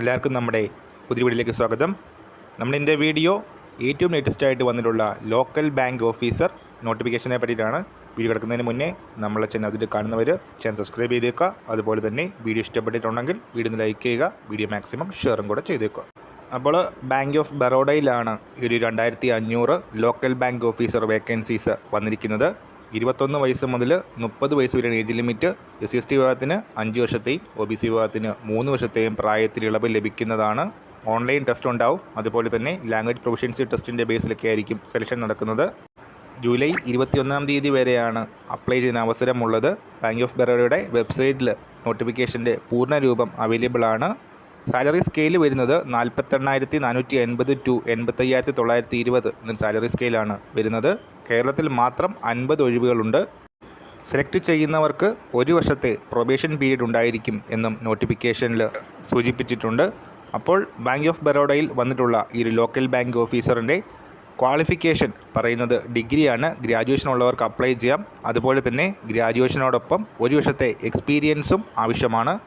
എല്ലാവർക്കും നമ്മുടെ പുതിയ വീഡിയോയിലേക്ക് സ്വാഗതം. നമ്മളിന്റെ വീഡിയോ ഏറ്റവും ലേറ്റസ്റ്റ് ആയിട്ട് വന്നിട്ടുള്ള ലോക്കൽ ബാങ്ക് ഓഫീസർ നോട്ടിഫിക്കേഷനെ പറ്റിയിട്ടാണ് വീഡിയോ കിടക്കുന്നതിന് മുന്നേ നമ്മളെ ചാനൽ അതിൽ കാണുന്നവർ ചാനൽ സബ്സ്ക്രൈബ് ചെയ്തേക്കുക. അതുപോലെ തന്നെ വീഡിയോ ഇഷ്ടപ്പെട്ടിട്ടുണ്ടെങ്കിൽ വീഡിയോ ലൈക്ക് ചെയ്യുക വീഡിയോ മാക്സിമം ഷെയറും കൂടെ ചെയ്തേക്കുക. അപ്പോൾ ബാങ്ക് ഓഫ് ബറോഡയിലാണ് ഒരു രണ്ടായിരത്തി അഞ്ഞൂറ് ലോക്കൽ ബാങ്ക് ഓഫീസർ വേക്കൻസീസ് വന്നിരിക്കുന്നത്. ഇരുപത്തൊന്ന് വയസ്സ് മുതൽ മുപ്പത് വയസ്സ് വരെയാണ് age limit S C S T വിഭാഗത്തിന് അഞ്ച് വർഷത്തെയും ഒ ബി സി വിഭാഗത്തിന് മൂന്ന് വർഷത്തെയും പ്രായത്തിൽ ഇളവ് ലഭിക്കുന്നതാണ്. ഓൺലൈൻ ടെസ്റ്റ് ഉണ്ടാവും. അതുപോലെ തന്നെ ലാംഗ്വേജ് പ്രൊഫഷൻസി ടെസ്റ്റിന്റെ ബേസിലൊക്കെ ആയിരിക്കും സെലക്ഷൻ നടക്കുന്നത്. ജൂലൈ ഇരുപത്തിയൊന്നാം തീയതി വരെയാണ് അപ്ലൈ ചെയ്യുന്ന അവസരമുള്ളത്. ബാങ്ക് ഓഫ് ബറോഡയുടെ വെബ്സൈറ്റിൽ നോട്ടിഫിക്കേഷന്റെ പൂർണ രൂപം അവൈലബിൾ ആണ് സാലറി സ്കെയിൽ വരുന്നത് നാൽപ്പത്തെണ്ണായിരത്തി നാനൂറ്റി എൺപത് ടു എൺപത്തയ്യായിരത്തി തൊള്ളായിരത്തി ഇരുപത് എന്ന സാലറി സ്കെയിലാണ് വരുന്നത്. കേരളത്തിൽ മാത്രം അൻപത് ഒഴിവുകളുണ്ട്. സെലക്ട് ചെയ്യുന്നവർക്ക് ഒരു വർഷത്തെ പ്രൊബേഷൻ പീരീഡ് ഉണ്ടായിരിക്കും എന്നും നോട്ടിഫിക്കേഷനിൽ സൂചിപ്പിച്ചിട്ടുണ്ട്. അപ്പോൾ ബാങ്ക് ഓഫ് ബറോഡയിൽ വന്നിട്ടുള്ള ഈ ഒരു ലോക്കൽ ബാങ്ക് ഓഫീസറിന്റെ ക്വാളിഫിക്കേഷൻ പറയുന്നത് ഡിഗ്രിയാണ്. ഗ്രാജുവേഷൻ ഉള്ളവർക്ക് അപ്ലൈ ചെയ്യാം. അതുപോലെ തന്നെ ഗ്രാജുവേഷനോടൊപ്പം ഒരു വർഷത്തെ എക്സ്പീരിയൻസും ആവശ്യമാണ്.